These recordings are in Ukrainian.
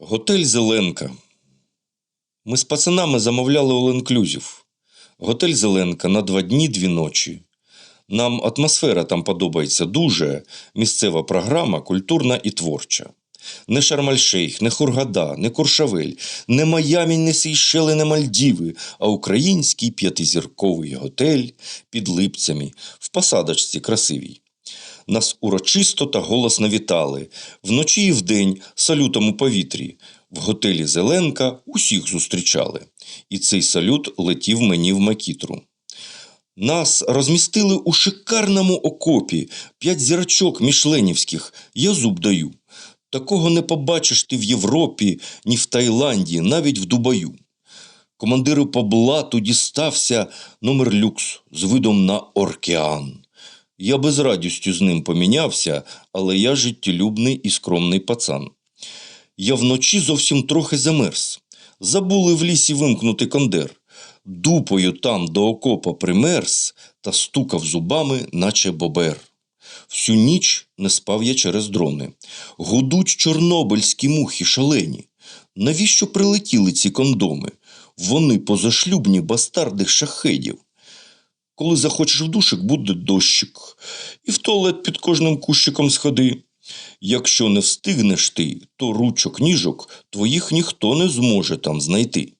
Готель Зеленка. Ми з пацанами замовляли all-inclusive. Готель Зеленка на два дні, дві ночі. Нам атмосфера там подобається дуже. Місцева програма культурна і творча. Не Шармаль-Шейх, не Хургада, не Куршавель, не Майамі, не Сейшели, не Мальдіви, а український п'ятизірковий готель під липцями в посадочці красивій. Нас урочисто та голосно вітали. Вночі і вдень салютом у повітрі. В готелі Зеленка усіх зустрічали. І цей салют летів мені в макітру. Нас розмістили у шикарному окопі, п'ять зірочок мішленівських, я зуб даю. Такого не побачиш ти в Європі, ні в Таїланді, навіть в Дубаю. Командиру по блату дістався номер люкс з видом на Оркеан. Я без радістю з ним помінявся, але я життєлюбний і скромний пацан. Я вночі зовсім трохи замерз. Забули в лісі вимкнути кондер. Дупою там до окопа примерз та стукав зубами, наче бобер. Всю ніч не спав я через дрони. Гудуть чорнобильські мухи шалені. Навіщо прилетіли ці кондоми? Вони позашлюбні бастарди шахедів. Коли захочеш в душик, буде дощик. І в туалет під кожним кущиком сходи. Якщо не встигнеш ти, то ручок ніжок твоїх ніхто не зможе там знайти.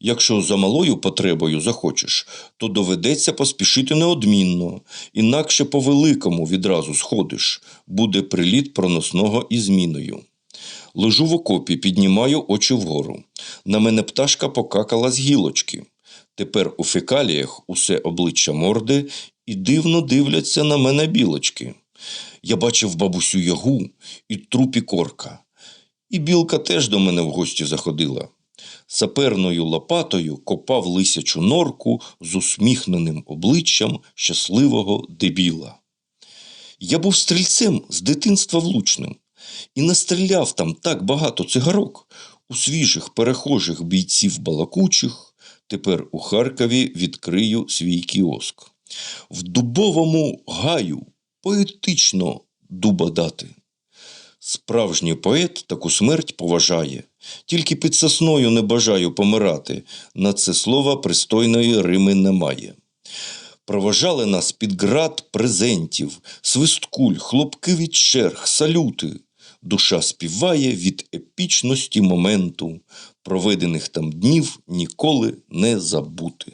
Якщо за малою потребою захочеш, то доведеться поспішити неодмінно, інакше по великому відразу сходиш, буде приліт проносного із зміною. Лежу в окопі, піднімаю очі вгору. На мене пташка покакала з гілочки. Тепер у фекаліях усе обличчя морди і дивно дивляться на мене білочки. Я бачив бабусю ягу і трупі корка. І білка теж до мене в гості заходила. Саперною лопатою копав лисячу норку з усміхненим обличчям щасливого дебіла. Я був стрільцем з дитинства влучним і настріляв там так багато цигарок у свіжих перехожих бійців балакучих. Тепер у Харкові відкрию свій кіоск. В дубовому гаю поетично дуба дати. Справжній поет таку смерть поважає, тільки під сосною не бажаю помирати. На це слова пристойної Рими немає. Проважали нас під град презентів, свисткуль, хлопки від черг, салюти. Душа співає від епічності моменту, проведених там днів ніколи не забути.